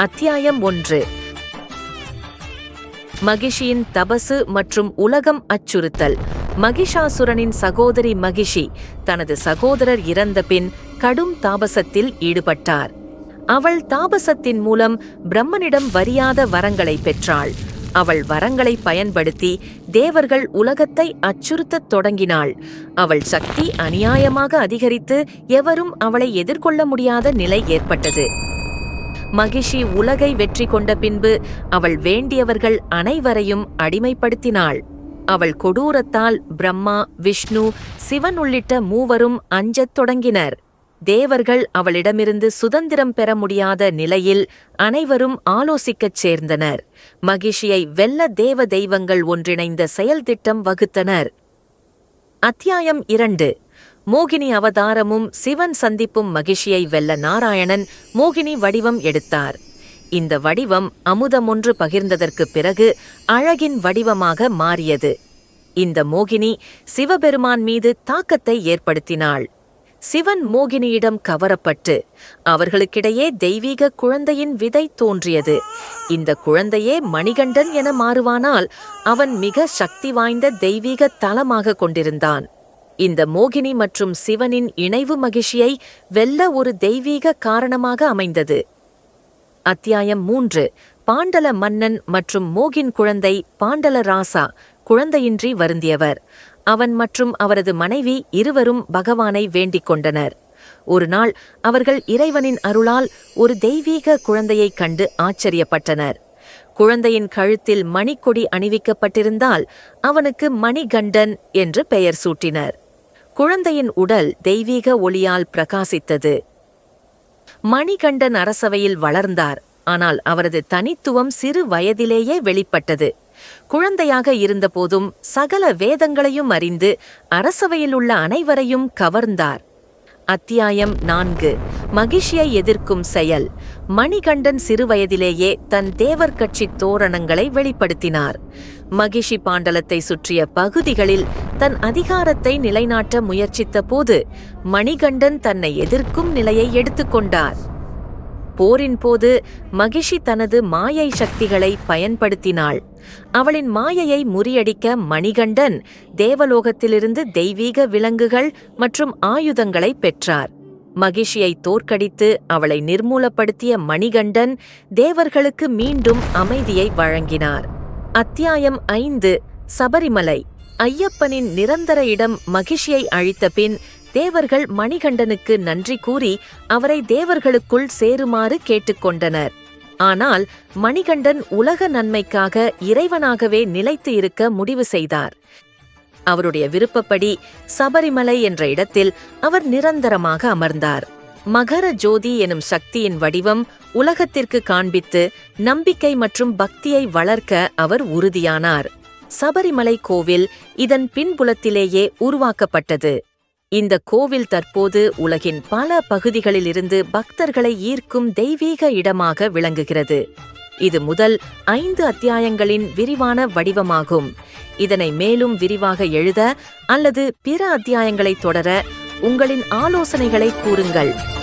அத்தியாயம் ஒன்று. மகிஷியின் தபசு மற்றும் உலகம் அச்சுறுத்தல். மகிஷாசுரனின் சகோதரி மகிஷி தனது சகோதரர் இறந்த பின் கடும் தாபசத்தில் ஈடுபட்டார். அவள் தாபசத்தின் மூலம் பிரம்மனிடம் வரியாத வரங்களை பெற்றாள். அவள் வரங்களை பயன்படுத்தி தேவர்கள் உலகத்தை அச்சுறுத்தத் தொடங்கினாள். அவள் சக்தி அநியாயமாக அதிகரித்து எவரும் அவளை எதிர்கொள்ள முடியாத நிலை ஏற்பட்டது. மகிஷி உலகை வெற்றி கொண்ட பின்பு அவள் வேண்டியவர்கள் அனைவரையும் அடிமைப்படுத்தினாள். அவள் கொடூரத்தால் பிரம்மா விஷ்ணு சிவன் உள்ளிட்ட மூவரும் அஞ்சத் தொடங்கினர். தேவர்கள் அவளிடமிருந்து சுதந்திரம் பெற முடியாத நிலையில் அனைவரும் ஆலோசிக்கச் சேர்ந்தனர். மகிஷியை வெல்ல தேவ தெய்வங்கள் ஒன்றிணைந்த செயல்திட்டம் வகுத்தனர். அத்தியாயம் இரண்டு. மோகினி அவதாரமும் சிவன் சந்திப்பும் மகிஷியை வெல்ல நாராயணன் மோகினி வடிவம் எடுத்தார். இந்த வடிவம் அமுதமொன்று பகிர்ந்ததற்குப் பிறகு அழகின் வடிவமாக மாறியது. இந்த மோகினி சிவபெருமான் மீது தாக்கத்தை ஏற்படுத்தினாள். சிவன் மோகினியிடம் கவரப்பட்டு அவர்களுக்கிடையே தெய்வீக குழந்தையின் விதை தோன்றியது. இந்த குழந்தையே மணிகண்டன் என மாறுவானால் அவன் மிக சக்தி வாய்ந்த தெய்வீக தலமாக கொண்டிருந்தான். இந்த மோகினி மற்றும் சிவனின் இணைவு மகிழ்ச்சியை வெல்ல ஒரு தெய்வீக காரணமாக அமைந்தது. அத்தியாயம் மூன்று. பாண்டல மன்னன் மற்றும் மோகின் குழந்தை பாண்டல ராசா குழந்தையின்றி வருந்தியவர். அவன் மற்றும் அவரது மனைவி இருவரும் பகவானை வேண்டிக் கொண்டனர். ஒரு நாள் அவர்கள் இறைவனின் அருளால் ஒரு தெய்வீக குழந்தையைக் கண்டு ஆச்சரியப்பட்டனர். குழந்தையின் கழுத்தில் மணிக்கொடி அணிவிக்கப்பட்டிருந்தால் அவனுக்கு மணிகண்டன் என்று பெயர் சூட்டினர். குழந்தையின் உடல் தெய்வீக ஒளியால் பிரகாசித்தது. மணிகண்டன் அரசவையில் வளர்ந்தார். ஆனால் அவரது தனித்துவம் சிறு வயதிலேயே வெளிப்பட்டது. குழந்தையாக இருந்தபோதும் சகல வேதங்களையும் அறிந்து அரசவையில் உள்ள அனைவரையும் கவர்ந்தார். அத்தியாயம் நான்கு. மகிஷியை எதிர்க்கும் செயல். மணிகண்டன் சிறுவயதிலேயே தன் தேவர் கட்சி தோரணங்களை வெளிப்படுத்தினார். மகிஷி பாண்டலத்தை சுற்றிய பகுதிகளில் தன் அதிகாரத்தை நிலைநாட்ட முயற்சித்த போது மணிகண்டன் தன்னை எதிர்க்கும் நிலையை எடுத்துக்கொண்டார் போரின் போது மகிஷி தனது மாயை சக்திகளை பயன்படுத்தினாள். அவளின் மாயையை முறியடிக்க மணிகண்டன் தேவலோகத்திலிருந்து தெய்வீக விலங்குகள் மற்றும் ஆயுதங்களை பெற்றார். மகிஷியை தோற்கடித்து அவளை நிர்மூலப்படுத்திய மணிகண்டன் தேவர்களுக்கு மீண்டும் அமைதியை வழங்கினார். அத்தியாயம் ஐந்து சபரிமலை. ஐயப்பனின் நிரந்தர இடம் மகிஷியை அழித்த பின் தேவர்கள் மணிகண்டனுக்கு நன்றி கூறி அவரை தேவர்களுக்குள் சேருமாறு கேட்டுக்கொண்டனர். ஆனால் மணிகண்டன் உலக நன்மைக்காக இறைவனாகவே நிலைத்து இருக்க முடிவு செய்தார். அவருடைய விருப்பப்படி சபரிமலை என்ற இடத்தில் அவர் நிரந்தரமாக அமர்ந்தார். மகர ஜோதி எனும் சக்தியின் வடிவம் உலகத்திற்கு காண்பித்து நம்பிக்கை மற்றும் பக்தியை வளர்க்க அவர் உறுதியானார். சபரிமலை கோவில் இதன் பின்புலத்திலேயே உருவாக்கப்பட்டது. இந்த கோவில் தற்போது உலகின் பல பகுதிகளிலிருந்து பக்தர்களை ஈர்க்கும் தெய்வீக இடமாக விளங்குகிறது. இது முதல் ஐந்து அத்தியாயங்களின் விரிவான வடிவமாகும். இதனை மேலும் விரிவாக எழுத அல்லது பிற அத்தியாயங்களை தொடர உங்களின் ஆலோசனைகளை கூறுங்கள்.